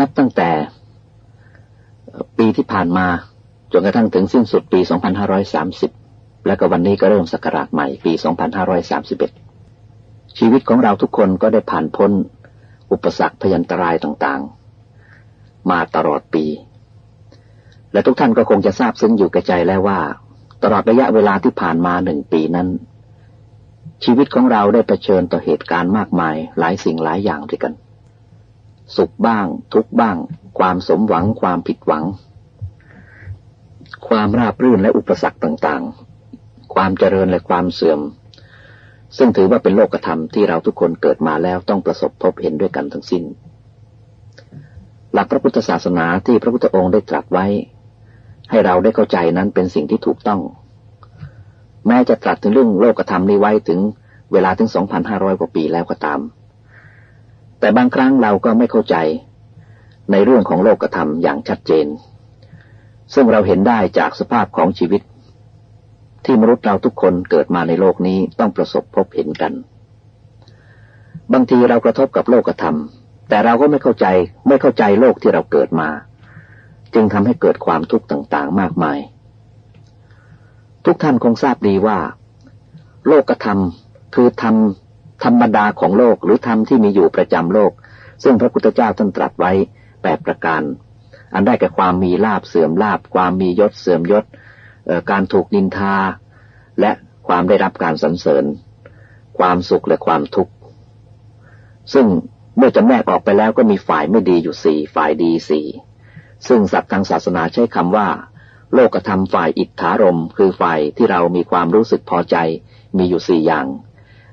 นับตั้งแต่ปีที่ผ่านมาจนกระทั่งถึงสิ้นสุดปี 2530 และก็วันนี้ก็เริ่มศักราชใหม่ปี 2531 ชีวิตของเราทุกคนก็ได้ผ่านพ้น อุปสรรคพยันตรายต่างๆ มาตลอดปี และทุกท่านก็คงจะทราบซึ้งอยู่กระใจแล้วว่า ตลอดระยะเวลาที่ผ่านมาหนึ่งปีนั้น ชีวิตของเราได้เผชิญต่อเหตุการณ์มากมายหลายสิ่งหลายอย่างด้วยกัน สุขบ้าง ทุกบ้าง ความสมหวังความผิดหวัง ความราบรื่นและอุปสรรคต่างๆ ความเจริญและความเสื่อม ซึ่งถือว่าเป็นโลกธรรมที่เราทุกคนเกิดมาแล้วต้องประสบพบเห็นด้วยกันทั้งสิ้น หลักพระพุทธศาสนาที่พระพุทธองค์ได้ตรัสไว้ ให้เราได้เข้าใจนั้นเป็นสิ่งที่ถูกต้อง แม้จะตรัสถึงเรื่องโลกธรรมนี้ไว้ถึงเวลาถึง 2,500 กว่าปีแล้วก็ตาม แต่บางครั้งเราก็ไม่เข้าใจในเรื่องของโลกธรรมอย่างชัดเจน ซึ่งเราเห็นได้จากสภาพของชีวิต ที่มนุษย์เราทุกคนเกิดมาในโลกนี้ต้องประสบพบเห็นกัน บางทีเรากระทบกับโลกธรรม แต่เราก็ไม่เข้าใจไม่เข้าใจโลกที่เราเกิดมา จึงทำให้เกิดความทุกข์ต่างๆ มากมาย ทุกท่านคงทราบดีว่า โลกธรรมคือธรรม ธรรมดาของโลกหรือธรรมที่มีอยู่ประจำโลก ซึ่งพระพุทธเจ้าท่านตรัสไว้แปดประการ อันได้แก่ความมีลาบเสื่อมลาบ ความมียศเสื่อมยศการถูกนินทา และความได้รับการสรรเสริญ ความสุขและความทุกข์ซึ่งเมื่อจำแนกออกไปแล้วก็มีฝ่ายไม่ดีอยู่สี่ฝ่ายดีสี่ซึ่งศัพท์ทางศาสนาใช้คำว่า โลกธรรมฝ่ายอิทธารม คือฝ่ายที่เรามีความรู้สึกพอใจ มีอยู่สี่อย่าง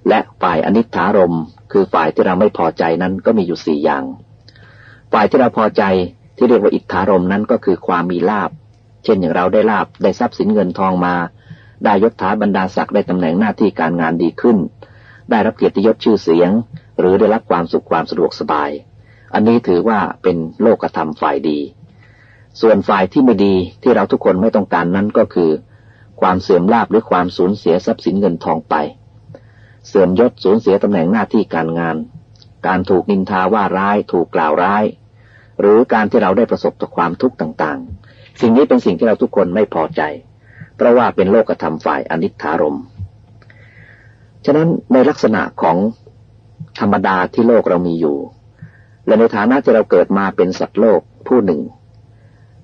และฝ่ายอนิถารมคือฝ่ายที่เราไม่พอใจนั้นก็มีอยู่สี่อย่าง ฝ่ายที่เราพอใจที่เรียกว่าอิทธารมนั้นก็คือความมีลาบ เช่นอย่างเราได้ลาบได้ทรัพย์สินเงินทองมา ได้ยศถาบรรดาศักดิ์ได้ตำแหน่งหน้าที่การงานดีขึ้น ได้รับเกียรติยศชื่อเสียง หรือได้รับความสุขความสะดวกสบาย อันนี้ถือว่าเป็นโลกธรรมฝ่ายดี ส่วนฝ่ายที่ไม่ดีที่เราทุกคนไม่ต้องการนั้นก็คือ ความเสื่อมลาบหรือความสูญเสียทรัพย์สินเงินทองไป เสื่อมยศสูญเสียตำแหน่งหน้าที่การงาน การถูกนินทาว่าร้ายถูกกล่าวร้าย หรือการที่เราได้ประสบกับความทุกข์ต่างๆ สิ่งนี้เป็นสิ่งที่เราทุกคนไม่พอใจ เพราะว่าเป็นโลกธรรมฝ่ายอนิจฐารมฉะนั้นในลักษณะของธรรมดาที่โลกเรามีอยู่ และในฐานะที่เราเกิดมาเป็นสัตว์โลกผู้หนึ่ง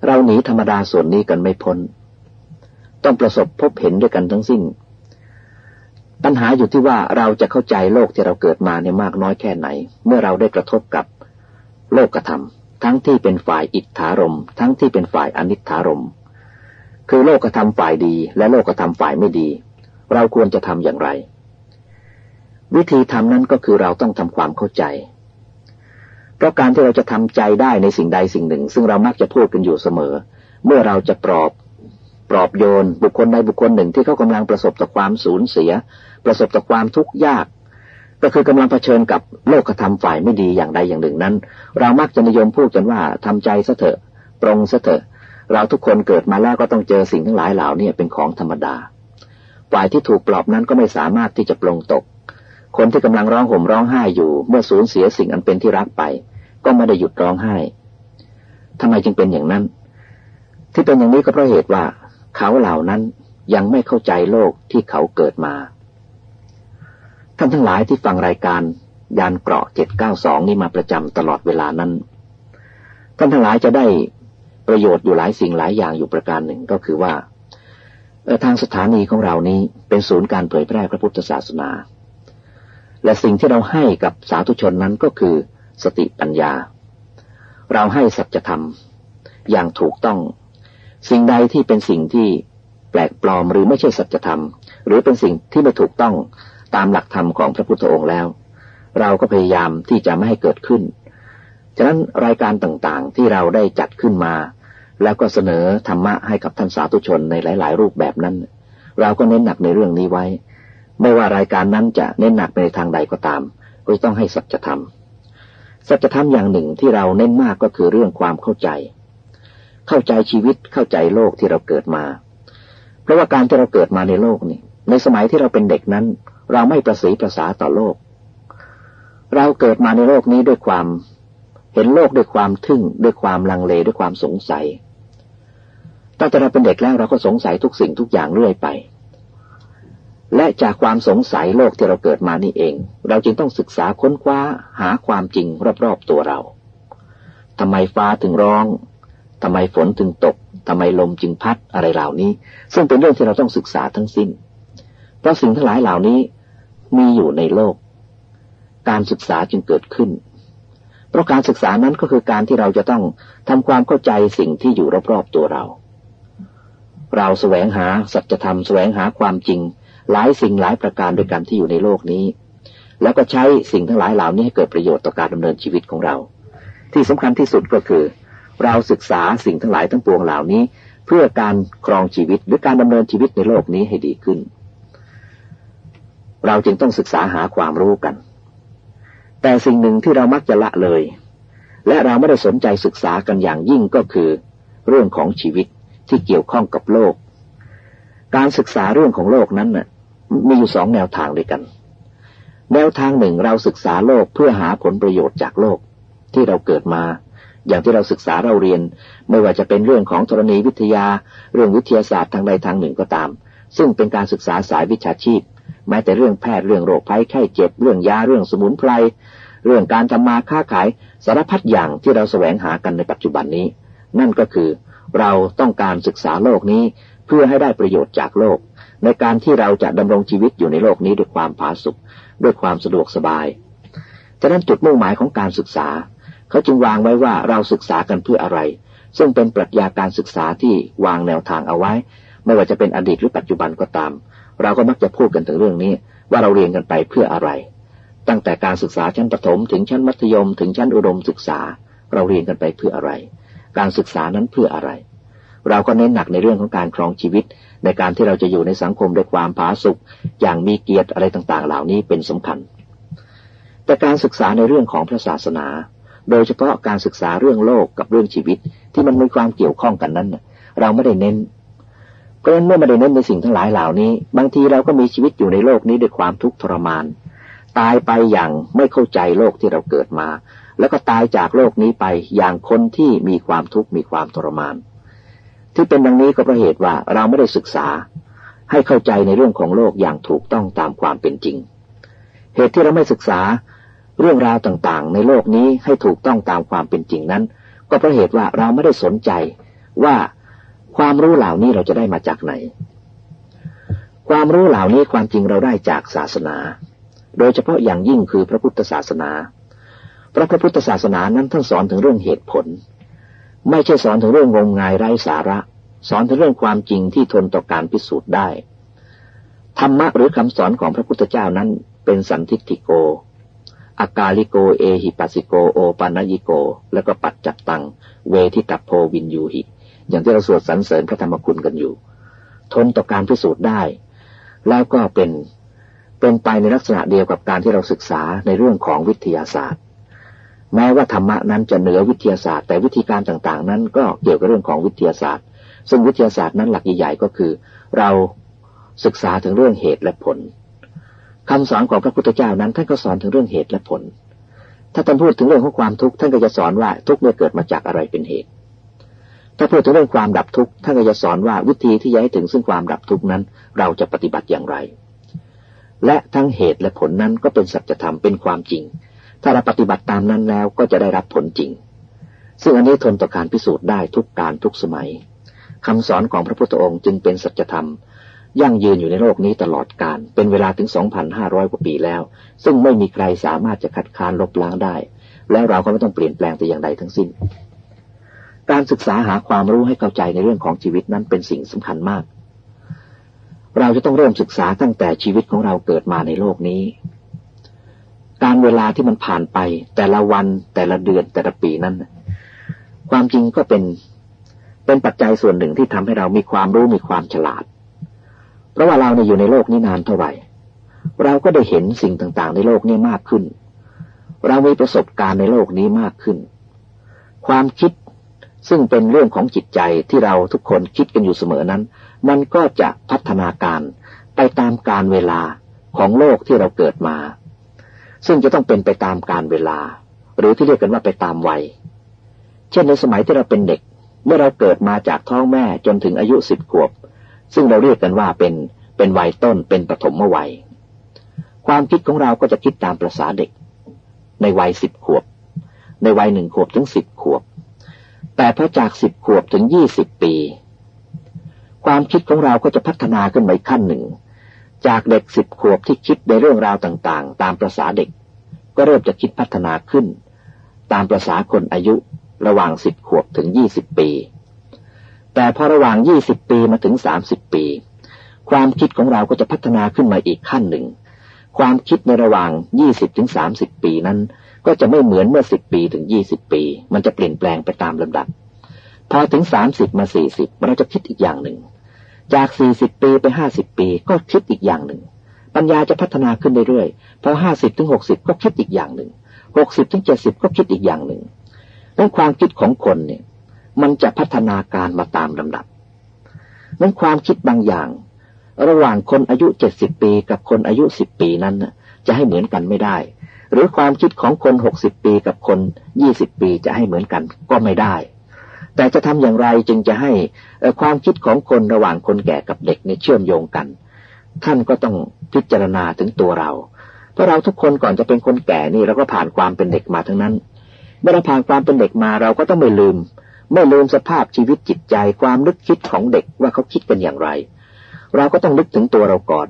เราหนีธรรมดาส่วนนี้กันไม่พ้น ต้องประสบพบเห็นด้วยกันทั้งสิ้น ปัญหาอยู่ที่ว่าเราจะเข้าใจโลกที่เราเกิดมาเนี่ยมากน้อยแค่ไหน เมื่อเราได้กระทบกับโลกธรรมทั้งที่เป็นฝ่ายอิทธารมทั้งที่เป็นฝ่ายอนิถารมคือโลกธรรมฝ่ายดี และโลกธรรมฝ่ายไม่ดี เราควรจะทำอย่างไร วิธีทำนั้นก็คือเราต้องทำความเข้าใจ เพราะการที่เราจะทำใจได้ในสิ่งใดสิ่งหนึ่ง ซึ่งเรามักจะพูดกันอยู่เสมอ เมื่อเราจะปลอบ ปลอบโยน บุคคลใดบุคคลหนึ่งที่เขากำลังประสบต่อความสูญเสีย ประสบต่อความทุกข์ยาก ก็คือกำลังเผชิญกับโลกธรรมฝ่ายไม่ดีอย่างใดอย่างหนึ่งนั้น เรามักจะนิยมพูดกันว่าทำใจซะเถอะปรงซะเถอะ เราทุกคนเกิดมาแล้วก็ต้องเจอสิ่งทั้งหลายเหล่านี้เป็นของธรรมดา ฝ่ายที่ถูกปลอบนั้นก็ไม่สามารถที่จะปรงตก คนที่กำลังร้องห่มร้องไห้อยู่ เมื่อสูญเสียสิ่งอันเป็นที่รักไป ก็ไม่ได้หยุดร้องไห้ทำไมจึงเป็นอย่างนั้น ที่เป็นอย่างนี้ก็เพราะเหตุว่า เขาเหล่านั้นยังไม่เข้าใจโลกที่เขาเกิดมา ท่านทั้งหลายที่ฟังรายการยานเกราะเจ็ดเก้าสองนี้มาประจำตลอดเวลานั้น ท่านทั้งหลายจะได้ประโยชน์อยู่หลายสิ่งหลายอย่างอยู่ประการหนึ่งก็คือว่าทางสถานีของเรานี้เป็นศูนย์การเผยแพร่พระพุทธศาสนา และสิ่งที่เราให้กับสาธุชนนั้นก็คือสติปัญญา เราให้สัจธรรม อย่างถูกต้อง สิ่งใดที่เป็นสิ่งที่แปลกปลอมหรือไม่ใช่สัจธรรม หรือเป็นสิ่งที่ไม่ถูกต้องตามหลักธรรมของพระพุทธองค์แล้ว เราก็พยายามที่จะไม่ให้เกิดขึ้น ฉะนั้นรายการต่างๆที่เราได้จัดขึ้นมา แล้วก็เสนอธรรมะให้กับท่านสาธุชนในหลาย ๆ รูปแบบนั้น เราก็เน้นหนักในเรื่องนี้ไว้ ไม่ว่ารายการนั้นจะเน้นหนักไปในทางใดก็ตามก็ต้องให้สัจธรรมสัจธรรมอย่างหนึ่งที่เราเน้นมากก็คือเรื่องความเข้าใจ เข้าใจชีวิตเข้าใจโลกที่เราเกิดมา เพราะว่าการที่เราเกิดมาในโลกนี้ในสมัยที่เราเป็นเด็กนั้น เราไม่ประสีประสาต่อโลก เราเกิดมาในโลกนี้ด้วยความ เห็นโลกด้วยความทึ่ง ด้วยความลังเลด้วยความสงสัยตั้งแต่เราเป็นเด็กแล้วเราก็สงสัยทุกสิ่งทุกอย่างเรื่อยไป และจากความสงสัยโลกที่เราเกิดมานี่เอง เราจึงต้องศึกษาค้นคว้าหาความจริงรอบๆตัวเราทำไมฟ้าถึงร้อง ทำไมฝนถึงตกทำไมลมจึงพัดอะไรเหล่านี้ ซึ่งเป็นเรื่องที่เราต้องศึกษาทั้งสิ้น เพราะสิ่งทั้งหลายเหล่านี้มีอยู่ในโลก การศึกษาจึงเกิดขึ้น เพราะการศึกษานั้นก็คือการที่เราจะต้องทำความเข้าใจสิ่งที่อยู่รอบๆตัวเรา เราแสวงหาสัจธรรมแสวงหาความจริง หลายสิ่งหลายประการด้วยกันที่อยู่ในโลกนี้ แล้วก็ใช้สิ่งทั้งหลายเหล่านี้ให้เกิดประโยชน์ต่อการดำเนินชีวิตของเรา ที่สำคัญที่สุดก็คือ เราศึกษาสิ่งทั้งหลายทั้งปวงเหล่านี้ เพื่อการครองชีวิตหรือการดำเนินชีวิตในโลกนี้ให้ดีขึ้น เราจึงต้องศึกษาหาความรู้กัน แต่สิ่งหนึ่งที่เรามักจะละเลย และเราไม่ได้สนใจศึกษากันอย่างยิ่งก็คือ เรื่องของชีวิตที่เกี่ยวข้องกับโลก การศึกษาเรื่องของโลกนั้นน่ะมีอยู่สองแนวทางด้วยกัน แนวทางหนึ่งเราศึกษาโลกเพื่อหาผลประโยชน์จากโลกที่เราเกิดมา อย่างที่เราศึกษาเราเรียน ไม่ว่าจะเป็นเรื่องของธรณีวิทยา เรื่องวิทยาศาสตร์ทางใดทางหนึ่งก็ตาม ซึ่งเป็นการศึกษาสายวิชาชีพ แม้แต่เรื่องแพทย์เรื่องโรคภัยไข้เจ็บ เรื่องยาเรื่องสมุนไพรเรื่องการทำมาค้าขายสารพัดอย่างที่เราแสวงหากันในปัจจุบันนี้ นั่นก็คือ เราต้องการศึกษาโลกนี้เพื่อให้ได้ประโยชน์จากโลก ในการที่เราจะดำรงชีวิตอยู่ในโลกนี้ด้วยความผาสุกด้วยความสะดวกสบายฉะนั้นจุดมุ่งหมายของการศึกษา เขาจึงวางไว้ว่าเราศึกษากันเพื่ออะไร ซึ่งเป็นปรัชญาการศึกษาที่วางแนวทางเอาไว้ ไม่ว่าจะเป็นอดีตหรือปัจจุบันก็ตาม เราก็มักจะพูดกันถึงเรื่องนี้ ว่าเราเรียนกันไปเพื่ออะไร ตั้งแต่การศึกษาชั้นประถม ถึงชั้นมัธยม ถึงชั้นอุดมศึกษา เราเรียนกันไปเพื่ออะไร การศึกษานั้นเพื่ออะไร เราก็เน้นหนักในเรื่องของการครองชีวิต ในการที่เราจะอยู่ในสังคมด้วยความผาสุกอย่างมีเกียรติอะไรต่างๆ เหล่านี้เป็นสำคัญแต่การศึกษาในเรื่องของพระศาสนา โดยเฉพาะการศึกษาเรื่องโลกกับเรื่องชีวิต ที่มันมีความเกี่ยวข้องกันนั้นเราไม่ได้เน้นเพราะฉะนั้นเมื่อไม่ได้เน้นในสิ่งทั้งหลายเหล่านี้ บางทีเราก็มีชีวิตอยู่ในโลกนี้ด้วยความทุกข์ทรมาน ตายไปอย่างไม่เข้าใจโลกที่เราเกิดมา แล้วก็ตายจากโลกนี้ไปอย่างคนที่มีความทุกข์มีความทรมาน ที่เป็นดังนี้ก็เพราะเหตุว่าเราไม่ได้ศึกษา ให้เข้าใจในเรื่องของโลกอย่างถูกต้องตามความเป็นจริง เหตุที่เราไม่ศึกษา เรื่องราวต่างๆ ในโลกนี้ให้ถูกต้องตามความเป็นจริงนั้น ก็เพราะเหตุว่าเราไม่ได้สนใจว่าความรู้เหล่านี้เราจะได้มาจากไหน ความรู้เหล่านี้ความจริงเราได้จากศาสนา โดยเฉพาะอย่างยิ่งคือพระพุทธศาสนาเพราะพระพุทธศาสนานั้นท่านสอนถึงเรื่องเหตุผล ไม่ใช่สอนถึงเรื่องงมงายไร้สาระ สอนถึงเรื่องความจริงที่ทนต่อการพิสูจน์ได้ธรรมะหรือคำสอนของพระพุทธเจ้านั้นเป็นสันทิฏฐิโก อากาลิโกเอหิปัสิโกโอปานยิโก แล้วก็ปัจจัตตัง เวทิตัพโพวินยูหิ อย่างที่เราสวดสรรเสริญพระธรรมคุณกันอยู่ ทนต่อการพิสูจน์ได้ แล้วก็เป็นเป็นไปในลักษณะเดียวกับการที่เราศึกษาในเรื่องของวิทยาศาสตร์ แม้ว่าธรรมะนั้นจะเหนือวิทยาศาสตร์ แต่วิธีการต่างๆ นั้นก็เกี่ยวกับเรื่องของวิทยาศาสตร์ ซึ่งวิทยาศาสตร์นั้นหลักใหญ่ๆก็คือ เราศึกษาถึงเรื่องเหตุและผล คำสอนของพระพุทธเจ้านั้นท่านก็สอนถึงเรื่องเหตุและผล ถ้าท่านพูดถึงเรื่องของความทุกข์ท่านก็จะสอนว่าทุกข์เนี่ยเกิดมาจากอะไรเป็นเหตุ ถ้าพูดถึงเรื่องความดับทุกข์ท่านก็จะสอนว่าวิธีที่จะให้ถึงซึ่งความดับทุกข์นั้น เราจะปฏิบัติอย่างไร และทั้งเหตุและผลนั้นก็เป็นสัจธรรมเป็นความจริง ถ้าเราปฏิบัติตามนั้นแล้วก็จะได้รับผลจริง ซึ่งอันนี้ทนต่อการพิสูจน์ได้ทุกการทุกสมัยคำสอนของพระพุทธองค์จึงเป็นสัจธรรม ยั่งยืนอยู่ในโลกนี้ตลอดกาลเป็นเวลาถึง 2,500 กว่าปีแล้ว ซึ่งไม่มีใครสามารถจะคัดค้านลบล้างได้ แล้วเราก็ไม่ต้องเปลี่ยนแปลงแต่อย่างใดทั้งสิ้น การศึกษาหาความรู้ให้เข้าใจในเรื่องของชีวิตนั้นเป็นสิ่งสำคัญมาก เราจะต้องเริ่มศึกษาตั้งแต่ชีวิตของเราเกิดมาในโลกนี้ การเวลาที่มันผ่านไปแต่ละวันแต่ละเดือนแต่ละปีนั้น ความจริงก็เป็นเป็นปัจจัยส่วนหนึ่งที่ทำให้เรามีความรู้มีความฉลาด ราะว่าเราเนี่ยอยู่ในโลกนี้นานเท่าไหร่ เราก็ได้เห็นสิ่งต่างๆ ในโลกนี้มากขึ้น เรามีประสบการณ์ในโลกนี้มากขึ้น ความคิดซึ่งเป็นเรื่องของจิตใจที่เราทุกคนคิดกันอยู่เสมอนั้น มันก็จะพัฒนาการไปตามการเวลาของโลกที่เราเกิดมา ซึ่งจะต้องเป็นไปตามการเวลา หรือที่เรียกกันว่าไปตามวัย เช่นในสมัยที่เราเป็นเด็ก เมื่อเราเกิดมาจากท้องแม่จนถึงอายุสิบขวบ ซึ่งเราเรียกกันว่าเป็นเป็นวัยต้นเป็นปฐมวัย ความคิดของเราก็จะคิดตามประษาเด็ก ในวัยสิบขวบ ในวัยหนึ่งขวบถึงสิบขวบ แต่พอจากสิบขวบถึงยี่สิบปี ความคิดของเราก็จะพัฒนาขึ้นไปขั้นหนึ่ง จากเด็กสิบขวบที่คิดในเรื่องราวต่างๆ ตามประษาเด็ก ก็เริ่มจะคิดพัฒนาขึ้น ตามประษาคนอายุระหว่างสิบขวบถึงยี่สิบปี แต่พอระหว่างยี่สิบปีมาถึงสามสิบปี ความคิดของเราก็จะพัฒนาขึ้นมาอีกขั้นหนึ่ง ความคิดในระหว่างยี่สิบถึงสามสิบปีนั้น ก็จะไม่เหมือนเมื่อสิบปีถึงยี่สิบปี มันจะเปลี่ยนแปลงไปตามลำดับ พอถึงสามสิบมาสี่สิบเราจะคิดอีกอย่างหนึ่ง จากสี่สิบปีไปห้าสิบปีก็คิดอีกอย่างหนึ่ง ปัญญาจะพัฒนาขึ้นเรื่อยๆพอห้าสิบถึงหกสิบก็คิดอีกอย่างหนึ่งหกสิบถึงเจ็ดสิบก็คิดอีกอย่างหนึ่งนั้นความคิดของคนเนี่ย มันจะพัฒนาการมาตามลำดับ นั้นความคิดบางอย่าง ระหว่างคนอายุเจ็ดสิบปีกับคนอายุสิบปีนั้นจะให้เหมือนกันไม่ได้ หรือความคิดของคนหกสิบปีกับคนยี่สิบปีจะให้เหมือนกันก็ไม่ได้ แต่จะทำอย่างไรจึงจะให้ความคิดของคนระหว่างคนแก่กับเด็กนี่เชื่อมโยงกัน ท่านก็ต้องพิจารณาถึงตัวเราเพราะเราทุกคนก่อนจะเป็นคนแก่นี่เราก็ผ่านความเป็นเด็กมาทั้งนั้น เมื่อเราผ่านความเป็นเด็กมาเราก็ต้องไม่ลืม ไม่ลืมสภาพชีวิตจิตใจความนึกคิดของเด็กว่าเขาคิดกันอย่างไร เราก็ต้องนึกถึงตัวเราก่อน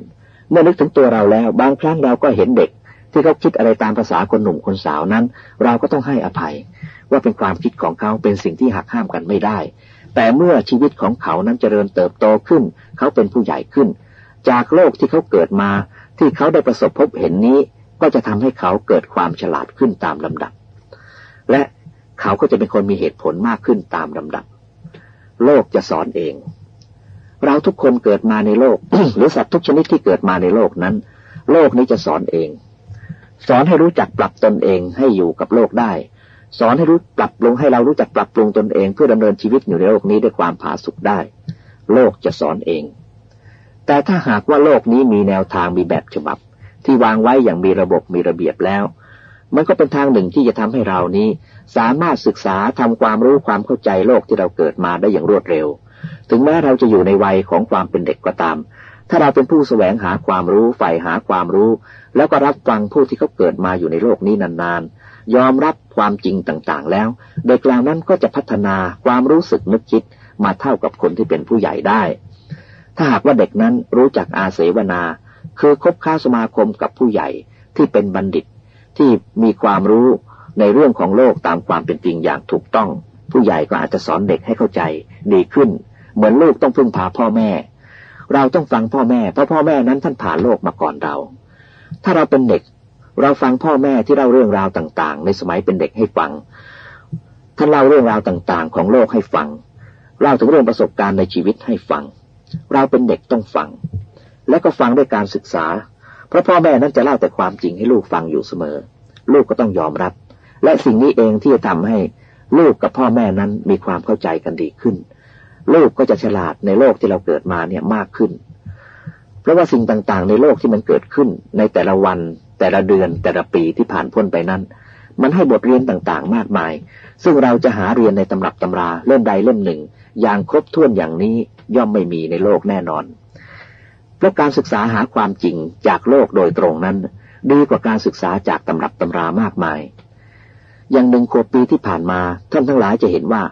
เมื่อนึกถึงตัวเราแล้ว บางครั้งเราก็เห็นเด็ก ที่เขาคิดอะไรตามภาษาคนหนุ่มคนสาวนั้น เราก็ต้องให้อภัย ว่าเป็นความคิดของเขาเป็นสิ่งที่หักห้ามกันไม่ได้ แต่เมื่อชีวิตของเขานั้นเจริญเติบโตขึ้น เขาเป็นผู้ใหญ่ขึ้น จากโลกที่เขาเกิดมา ที่เขาได้ประสบพบเห็นนี้ ก็จะทำให้เขาเกิดความฉลาดขึ้นตามลำดับ และ เขาก็จะเป็นคนมีเหตุผลมากขึ้นตามลำดับ โลกจะสอนเอง เราทุกคนเกิดมาในโลก หรือสัตว์ทุกชนิดที่เกิดมาในโลกนั้น โลกนี้จะสอนเอง สอนให้รู้จักปรับตนเองให้อยู่กับโลกได้ สอนให้รู้ปรับปรุงให้เรารู้จักปรับปรุงตนเอง เพื่อดำเนินชีวิตอยู่ในโลกนี้ด้วยความผาสุกได้ โลกจะสอนเอง แต่ถ้าหากว่าโลกนี้มีแนวทางมีแบบฉบับ ที่วางไว้อย่างมีระบบมีระเบียบแล้ว มันก็เป็นทางหนึ่งที่จะทำให้เรานี้ สามารถศึกษาทำความรู้ความเข้าใจโลกที่เราเกิดมาได้อย่างรวดเร็ว ถึงแม้เราจะอยู่ในวัยของความเป็นเด็กก็ตาม ถ้าเราเป็นผู้แสวงหาความรู้ใฝ่หาความรู้ แล้วก็รับฟังผู้ที่เขาเกิดมาอยู่ในโลกนี้นานๆ ยอมรับความจริงต่างๆ แล้วเด็กเหล่านั้นก็จะพัฒนาความรู้สึกนึกคิดมาเท่ากับคนที่เป็นผู้ใหญ่ได้ ถ้าหากว่าเด็กนั้นรู้จักอาเสวนา คือคบค้าสมาคมกับผู้ใหญ่ที่เป็นบัณฑิต ที่มีความรู้ในเรื่องของโลกตามความเป็นจริงอย่างถูกต้อง ผู้ใหญ่ก็อาจจะสอนเด็กให้เข้าใจดีขึ้น เหมือนลูกต้องพึ่งพาพ่อแม่ เราต้องฟังพ่อแม่เพราะพ่อแม่นั้นท่านผ่านโลกมาก่อนเรา ถ้าเราเป็นเด็ก เราฟังพ่อแม่ที่เล่าเรื่องราวต่าง ๆ ในสมัยเป็นเด็กให้ฟังท่านเล่าเรื่องราวต่าง ๆ ของโลกให้ฟังเล่าถึงเรื่องประสบการณ์ในชีวิตให้ฟัง เราเป็นเด็กต้องฟัง และก็ฟังด้วยการศึกษา เพราะพ่อแม่นั้นจะเล่าแต่ความจริงให้ลูกฟังอยู่เสมอ ลูกก็ต้องยอมรับ และสิ่งนี้เองที่จะทำให้ลูกกับพ่อแม่นั้นมีความเข้าใจกันดีขึ้น ลูกก็จะฉลาดในโลกที่เราเกิดมาเนี่ยมากขึ้น เพราะว่าสิ่งต่างๆ ในโลกที่มันเกิดขึ้น ในแต่ละวัน แต่ละเดือน แต่ละปีที่ผ่านพ้นไปนั้น มันให้บทเรียนต่างๆ มากมาย ซึ่งเราจะหาเรียนในตำรับตำราเล่มใดเล่มหนึ่ง อย่างครบถ้วนอย่างนี้ย่อมไม่มีในโลกแน่นอน เพราะการศึกษาหาความจริงจากโลกโดยตรงนั้น ดีกว่าการศึกษาจากตำรับตำรามากมาย อย่างหนึ่งขวบปีที่ผ่านมาท่านทั้งหลายจะเห็นว่า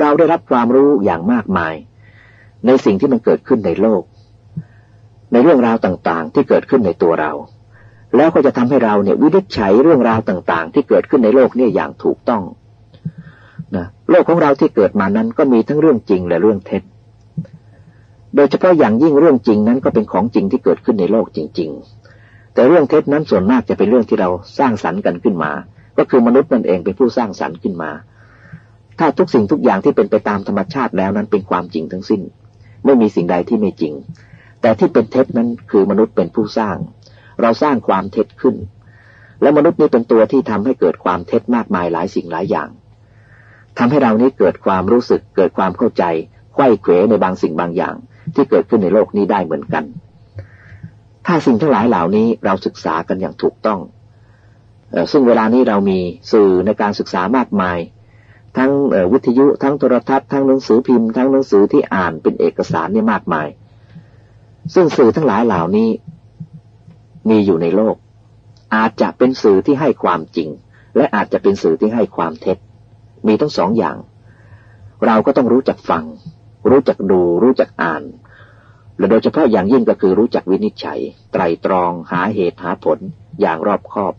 เราได้รับความรู้อย่างมากมาย ในสิ่งที่มันเกิดขึ้นในโลก ในเรื่องราวต่างๆ ที่เกิดขึ้นในตัวเรา แล้วก็จะทำให้เราเนี่ยวินิจฉัยเรื่องราวต่างๆ ที่เกิดขึ้นในโลกเนี่ยอย่างถูกต้องนะโลกของเราที่เกิดมานั้นก็มีทั้งเรื่องจริงและเรื่องเท็จ โดยเฉพาะอย่างยิ่งเรื่องจริงนั้นก็เป็นของจริงที่เกิดขึ้นในโลกจริง ๆ แต่เรื่องเท็จนั้นส่วนมากจะเป็นเรื่องที่เราสร้างสรรค์กันขึ้นมา ก็คือมนุษย์นั่นเองเป็นผู้สร้างสรรค์ขึ้นมา ถ้าทุกสิ่งทุกอย่างที่เป็นไปตามธรรมชาติแล้วนั้นเป็นความจริงทั้งสิ้น ไม่มีสิ่งใดที่ไม่จริง แต่ที่เป็นเท็จนั้นคือมนุษย์เป็นผู้สร้าง เราสร้างความเท็จขึ้น และมนุษย์นี้เป็นตัวที่ทำให้เกิดความเท็จมากมายหลายสิ่งหลายอย่างทำให้เรานี้เกิดความรู้สึกเกิดความเข้าใจไข้เขวในบางสิ่งบางอย่าง ที่เกิดขึ้นในโลกนี้ได้เหมือนกัน ถ้าสิ่งทั้งหลายเหล่านี้เราศึกษากันอย่างถูกต้อง ซึ่งเวลานี้เรามีสื่อในการศึกษามากมาย ทั้งวิทยุทั้งโทรทัศน์ทั้งหนังสือพิมพ์ทั้งหนังสือที่อ่านเป็นเอกสารเนี่ยมากมาย ซึ่งสื่อทั้งหลายเหล่านี้มีอยู่ในโลก อาจจะเป็นสื่อที่ให้ความจริง และอาจจะเป็นสื่อที่ให้ความเท็จ มีทั้งสองอย่าง เราก็ต้องรู้จักฟัง รู้จักดู รู้จักอ่าน และโดยเฉพาะอย่างยิ่งก็คือรู้จักวินิจฉัย ไตรตรองหาเหตุหาผลอย่างรอบคอบ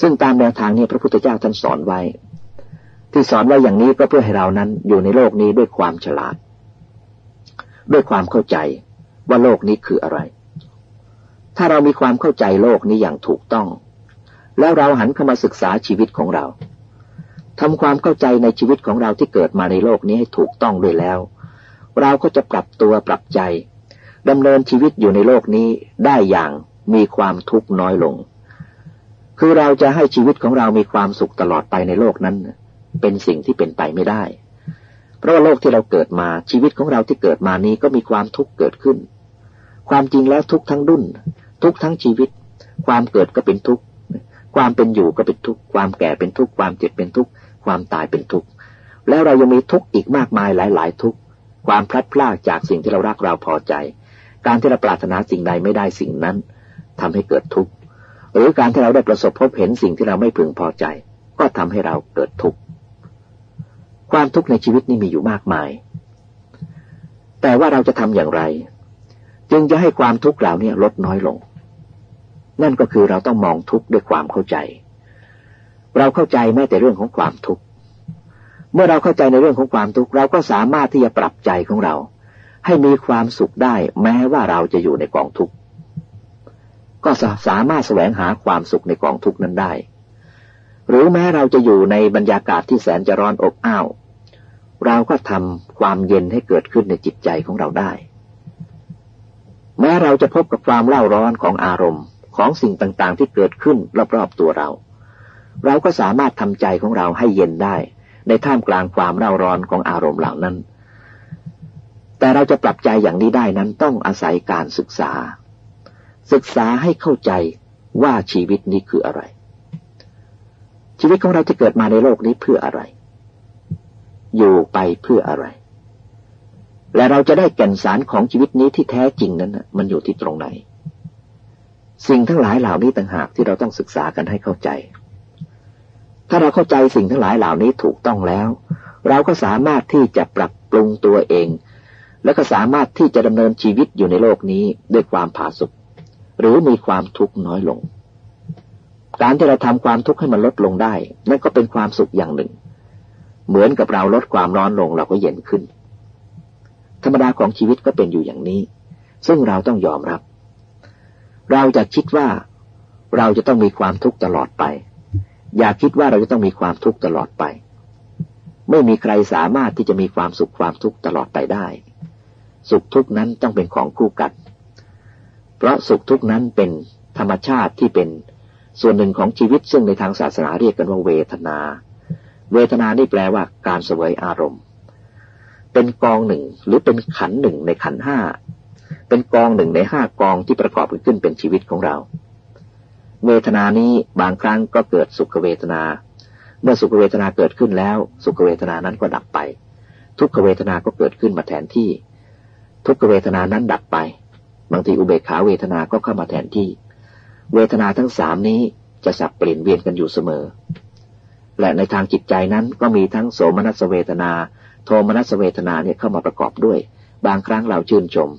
ซึ่งตามแนวทางนี้พระพุทธเจ้าท่านสอนไว้ ที่สอนไว้อย่างนี้ก็เพื่อให้เรานั้นอยู่ในโลกนี้ด้วยความฉลาด ด้วยความเข้าใจว่าโลกนี้คืออะไร ถ้าเรามีความเข้าใจโลกนี้อย่างถูกต้อง แล้วเราหันเข้ามาศึกษาชีวิตของเราทำความเข้าใจในชีวิตของเราที่เกิดมาในโลกนี้ให้ถูกต้องด้วยแล้ว เราก็จะปรับตัวปรับใจดำเนินชีวิตอยู่ในโลกนี้ได้อย่างมีความทุกข์น้อยลง คือเราจะให้ชีวิตของเรามีความสุขตลอดไปในโลกนั้น เป็นสิ่งที่เป็นไปไม่ได้ เพราะว่าโลกที่เราเกิดมาชีวิตของเราที่เกิดมานี้ก็มีความทุกข์เกิดขึ้น ความจริงแล้วทุกทั้งดุนทุกทั้งชีวิต ความเกิดก็เป็นทุกข์ ความเป็นอยู่ก็เป็นทุกข์ ความแก่เป็นทุกข์ ความเจ็บเป็นทุกข์ ความตายเป็นทุกข์ แล้วเรายังมีทุกข์อีกมากมายหลาย ๆ ทุกข์ ความพลัดพรากจากสิ่งที่เรารักเราพอใจ การที่เราปรารถนาสิ่งใดไม่ได้สิ่งนั้นทำให้เกิดทุกข์หรือการที่เราได้ประสบพบเห็นสิ่งที่เราไม่พึงพอใจ ก็ทำให้เราเกิดทุกข์ความทุกข์ในชีวิตนี่มีอยู่มากมาย แต่ว่าเราจะทำอย่างไร จึงจะให้ความทุกข์เหล่านี้ลดน้อยลง นั่นก็คือเราต้องมองทุกข์ด้วยความเข้าใจ เราเข้าใจแม้แต่เรื่องของความทุกข์ เมื่อเราเข้าใจในเรื่องของความทุกข์เราก็สามารถที่จะปรับใจของเรา ให้มีความสุขได้แม้ว่าเราจะอยู่ในกองทุกข์ก็สามารถแสวงหาความสุขในกองทุกข์นั้นได้ หรือแม้เราจะอยู่ในบรรยากาศที่แสนจะร้อนอบอ้าวเราก็ทำความเย็นให้เกิดขึ้นในจิตใจของเราได้ แม้เราจะพบกับความเล่าร้อนของอารมณ์ของสิ่งต่างๆ ที่เกิดขึ้นรอบๆตัวเรา เราก็สามารถทำใจของเราให้เย็นได้ ในท่ามกลางความเร่าร้อนของอารมณ์เหล่านั้น แต่เราจะปรับใจอย่างนี้ได้นั้นต้องอาศัยการศึกษา ศึกษาให้เข้าใจว่าชีวิตนี้คืออะไร ชีวิตของเราที่เกิดมาในโลกนี้เพื่ออะไร อยู่ไปเพื่ออะไร และเราจะได้แก่นสารของชีวิตนี้ที่แท้จริงนั้นมันอยู่ที่ตรงไหน สิ่งทั้งหลายเหล่านี้ต่างหากที่เราต้องศึกษากันให้เข้าใจ ถ้าเราเข้าใจสิ่งทั้งหลายเหล่านี้ถูกต้องแล้ว เราก็สามารถที่จะปรับปรุงตัวเอง และก็สามารถที่จะดำเนินชีวิตอยู่ในโลกนี้ด้วยความผาสุกหรือมีความทุกข์น้อยลง การที่เราทำความทุกข์ให้มันลดลงได้ นั่นก็เป็นความสุขอย่างหนึ่ง เหมือนกับเราลดความร้อนลงเราก็เย็นขึ้น ธรรมดาของชีวิตก็เป็นอยู่อย่างนี้ ซึ่งเราต้องยอมรับ เราจะคิดว่าเราจะต้องมีความทุกข์ตลอดไป อย่าคิดว่าเราจะต้องมีความทุกข์ตลอดไป ไม่มีใครสามารถที่จะมีความสุขความทุกข์ตลอดไปได้ สุขทุกข์นั้นต้องเป็นของคู่กัน เพราะสุขทุกข์นั้นเป็นธรรมชาติที่เป็นส่วนหนึ่งของชีวิตซึ่งในทางศาสนาเรียกกันว่าเวทนา เวทนานี่แปลว่าการเสวยอารมณ์ เป็นกองหนึ่งหรือเป็นขันหนึ่งในขันห้า เป็นกองหนึ่งในห้ากองที่ประกอบขึ้นเป็นชีวิตของเรา เวทนานี้บางครั้งก็เกิดสุขเวทนา เมื่อสุขเวทนาเกิดขึ้นแล้ว สุขเวทนานั้นก็ดับไป ทุกขเวทนาก็เกิดขึ้นมาแทนที่ ทุกขเวทนานั้นดับไป บางทีอุเบกขาเวทนาก็เข้ามาแทนที่ เวทนาทั้งสามนี้จะสับเปลี่ยนเวียนกันอยู่เสมอ และในทางจิตใจนั้นก็มีทั้งโสมนัสเวทนา โทมนัสเวทนาเนี่ยเข้ามาประกอบด้วย บางครั้งเราชื่นชม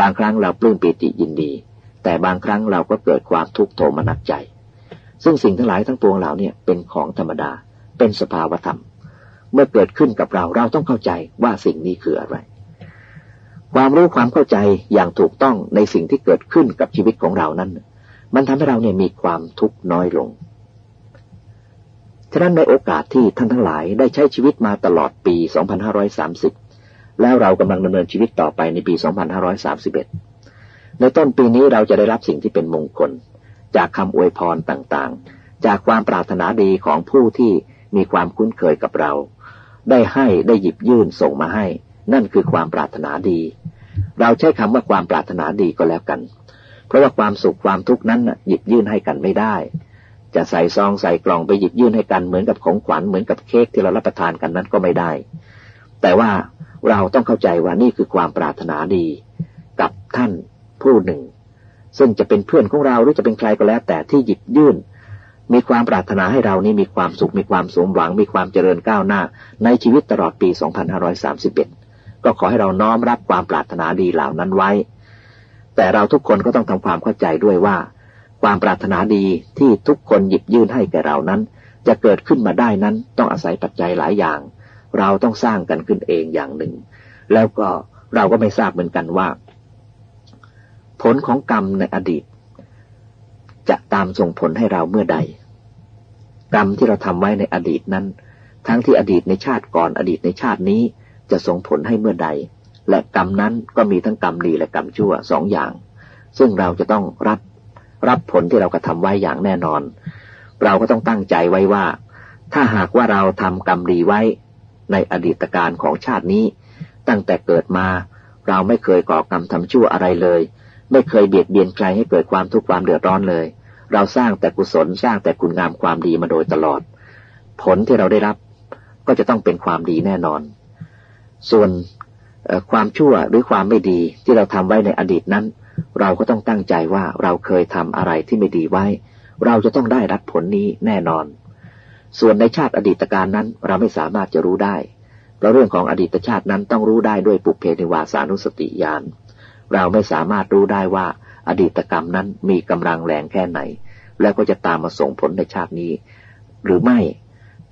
บางครั้งเราปลื้มปีติยินดี แต่บางครั้งเราก็เกิดความทุกข์โทมนัสใจ ซึ่งสิ่งทั้งหลายทั้งปวงเหล่านี้เป็นของธรรมดา เป็นสภาวธรรม เมื่อเกิดขึ้นกับเราเราต้องเข้าใจว่าสิ่งนี้คืออะไร ความรู้ความเข้าใจอย่างถูกต้องในสิ่งที่เกิดขึ้นกับชีวิตของเรานั้น มันทำให้เราเนี่ยมีความทุกข์น้อยลง ฉะนั้นในโอกาสที่ท่านทั้งหลายได้ใช้ชีวิตมาตลอดปี 2530 แล้วเรากำลังดำเนินชีวิตต่อไปในปี 2531 ในต้นปีนี้เราจะได้รับสิ่งที่เป็นมงคล จากคำอวยพรต่างๆ จากความปรารถนาดีของผู้ที่มีความคุ้นเคยกับเรา ได้ให้ได้หยิบยื่นส่งมาให้ นั่นคือความปรารถนาดี เราใช้คำว่าความปรารถนาดีก็แล้วกัน เพราะว่าความสุขความทุกข์นั้นหยิบยื่นให้กันไม่ได้ จะใส่ซองใส่กล่องไปหยิบยื่นให้กันเหมือนกับของขวัญเหมือนกับเค้กที่เรารับประทานกันนั้นก็ไม่ได้ แต่ว่าเราต้องเข้าใจว่านี่คือความปรารถนาดี กับท่าน ผู้หนึ่ง ซึ่งจะเป็นเพื่อนของเราหรือจะเป็นใครก็แล้ว แต่ที่หยิบยื่น มีความปรารถนาให้เรานี่มีความสุข มีความสมหวัง มีความเจริญก้าวหน้า ในชีวิตตลอดปี 2531 ก็ขอให้เราน้อมรับความปรารถนาดีเหล่านั้นไว้ แต่เราทุกคนก็ต้องทำความเข้าใจด้วยว่า ความปรารถนาดีที่ทุกคนหยิบยื่นให้แก่เรานั้น จะเกิดขึ้นมาได้นั้นต้องอาศัยปัจจัยหลายอย่าง เราต้องสร้างกันขึ้นเองอย่างหนึ่ง แล้วก็เราก็ไม่ทราบเหมือนกันว่า ผลของกรรมในอดีต จะตามส่งผลให้เราเมื่อใด กรรมที่เราทำไว้ในอดีตนั้น ทั้งที่อดีตในชาติก่อนอดีตในชาตินี้จะส่งผลให้เมื่อใด และกรรมนั้นก็มีทั้งกรรมดีและกรรมชั่วสองอย่าง ซึ่งเราจะต้องรับรับผลที่เรากระทำไว้อย่างแน่นอน เราก็ต้องตั้งใจไว้ว่า ถ้าหากว่าเราทำกรรมดีไว้ในอดีตการของชาตินี้ ตั้งแต่เกิดมาเราไม่เคยก่อกรรมทำชั่วอะไรเลย ไม่เคยเบียดเบียนใครให้เกิดความทุกข์ความเดือดร้อนเลย เราสร้างแต่กุศลสร้างแต่คุณงามความดีมาโดยตลอด ผลที่เราได้รับก็จะต้องเป็นความดีแน่นอน ส่วนความชั่วหรือความไม่ดีที่เราทำไว้ในอดีตนั้น เราก็ต้องตั้งใจว่าเราเคยทำอะไรที่ไม่ดีไว้ เราจะต้องได้รับผลนี้แน่นอน ส่วนในชาติอดีตการนั้นเราไม่สามารถจะรู้ได้เพราะเรื่องของอดีตชาตินั้นต้องรู้ได้ด้วยปุเพนิวาสานุสติญาณ เราไม่สามารถรู้ได้ว่าอดีตกรรมนั้นมีกำลังแรงแค่ไหน แล้วก็จะตามมาส่งผลในชาตินี้ หรือไม่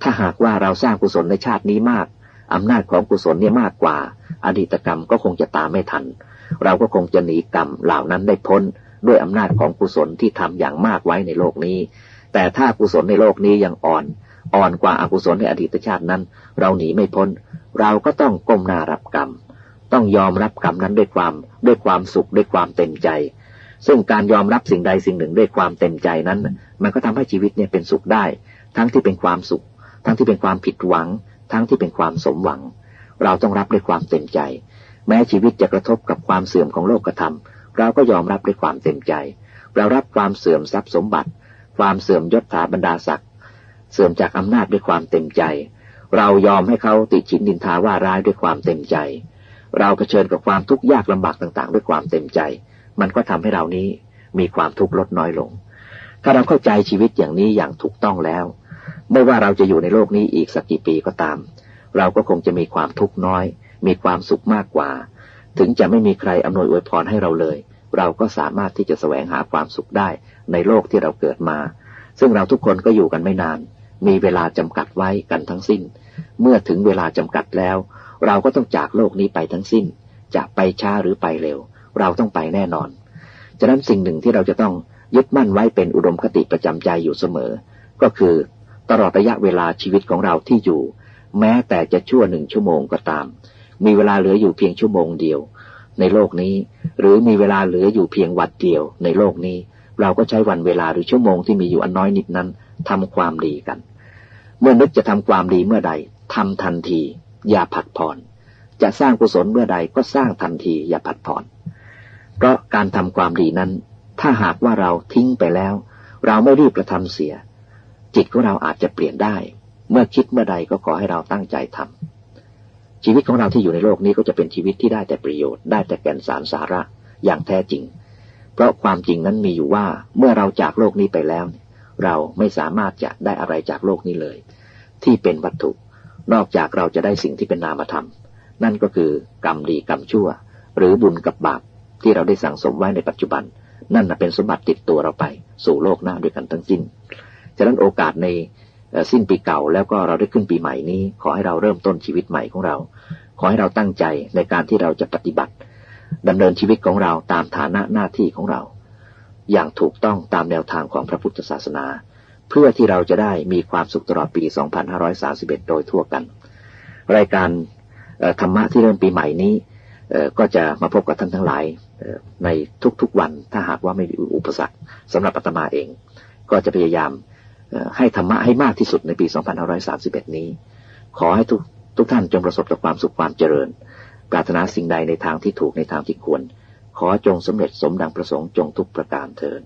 ถ้าหากว่าเราสร้างกุศลในชาตินี้มากอำนาจของกุศลเนี่ยมากกว่า อดีตกรรมก็คงจะตามไม่ทัน เราก็คงจะหนีกรรมเหล่านั้นได้พ้น ด้วยอำนาจของกุศลที่ทำอย่างมากไว้ในโลกนี้ แต่ถ้ากุศลในโลกนี้ยังอ่อน อ่อนกว่าอากุศลในอดีตชาตินั้น เราหนีไม่พ้น เราก็ต้องก้มหน้ารับกรรม ต้องยอมรับกรรมนั้นด้วยความด้วยความสุขด้วยความเต็มใจ ซึ่งการยอมรับสิ่งใดสิ่งหนึ่งด้วยความเต็มใจนั้น มันก็ทำให้ชีวิตเนี่ยเป็นสุขได้ ทั้งที่เป็นความสุข ทั้งที่เป็นความผิดหวัง ทั้งที่เป็นความสมหวัง เราต้องรับด้วยความเต็มใจ แม้ชีวิตจะกระทบกับความเสื่อมของโลกธรรม เราก็ยอมรับด้วยความเต็มใจ เรารับความเสื่อมทรัพย์สมบัติ ความเสื่อมยศถาบรรดาศักดิ์เสื่อมจากอำนาจด้วยความเต็มใจ เรายอมให้เขาติชินดินทาว่าร้ายด้วยความเต็มใจ เราเผชิญกับความทุกข์ยากลำบากต่างๆ ด้วยความเต็มใจ มันก็ทำให้เรานี้มีความทุกข์ลดน้อยลง ถ้าเราเข้าใจชีวิตอย่างนี้อย่างถูกต้องแล้ว ไม่ว่าเราจะอยู่ในโลกนี้อีกสักกี่ปีก็ตาม เราก็คงจะมีความทุกข์น้อย มีความสุขมากกว่า ถึงจะไม่มีใครอำนวยอวยพรให้เราเลย เราก็สามารถที่จะแสวงหาความสุขได้ในโลกที่เราเกิดมา ซึ่งเราทุกคนก็อยู่กันไม่นาน มีเวลาจำกัดไว้กันทั้งสิ้น เมื่อถึงเวลาจำกัดแล้ว เราก็ต้องจากโลกนี้ไปทั้งสิ้น จะไปช้าหรือไปเร็ว เราต้องไปแน่นอน ฉะนั้นสิ่งหนึ่งที่เราจะต้องยึดมั่นไว้เป็นอุดมคติประจำใจอยู่เสมอ ก็คือตลอดระยะเวลาชีวิตของเราที่อยู่ แม้แต่จะชั่วหนึ่งชั่วโมงก็ตาม มีเวลาเหลืออยู่เพียงชั่วโมงเดียว ในโลกนี้ หรือมีเวลาเหลืออยู่เพียงวัดเดียว ในโลกนี้ เราก็ใช้วันเวลาหรือชั่วโมงที่มีอยู่อันน้อยนิดนั้นทำความดีกัน เมื่อนึกจะทำความดีเมื่อใดทำทันที อย่าผัดผ่อน จะสร้างกุศลเมื่อใดก็สร้างทันที อย่าผัดผ่อน เพราะการทำความดีนั้น ถ้าหากว่าเราทิ้งไปแล้ว เราไม่รีบกระทำเสีย จิตของเราอาจจะเปลี่ยนได้ เมื่อคิดเมื่อใดก็ขอให้เราตั้งใจทำชีวิตของเราที่อยู่ในโลกนี้ก็จะเป็นชีวิตที่ได้แต่ประโยชน์ได้แต่แก่นสารสาระอย่างแท้จริง เพราะความจริงนั้นมีอยู่ว่าเมื่อเราจากโลกนี้ไปแล้ว เราไม่สามารถจะได้อะไรจากโลกนี้เลย ที่เป็นวัตถุ นอกจากเราจะได้สิ่งที่เป็นนามธรรม นั่นก็คือกรรมดีกรรมชั่ว หรือบุญกับบาปที่เราได้สั่งสมไว้ในปัจจุบัน นั่นเป็นสมบัติติดตัวเราไป สู่โลกหน้าด้วยกันทั้งสิ้น ฉะนั้นโอกาสในสิ้นปีเก่าแล้วก็เราได้ขึ้นปีใหม่นี้ ขอให้เราเริ่มต้นชีวิตใหม่ของเรา ขอให้เราตั้งใจในการที่เราจะปฏิบัติดำเนินชีวิตของเราตามฐานะหน้าที่ของเรา อย่างถูกต้องตามแนวทางของพระพุทธศาสนา เพื่อที่เราจะได้มีความสุขตลอดปี 2531 โดยทั่วกัน รายการธรรมะที่เริ่มปีใหม่นี้ก็จะมาพบกับท่านทั้งหลายในทุกๆวันถ้าหากว่าไม่มีอุปสรรคสำหรับอาตมาเอง ก็จะพยายามให้ธรรมะให้มากที่สุดในปี 2531 นี้ ขอให้ทุกทุกท่านจงประสบกับความสุขความเจริญ ปรารถนาสิ่งใดในทางที่ถูกในทางที่ควร ขอจงสำเร็จสมดังประสงค์จงทุกประการเทิน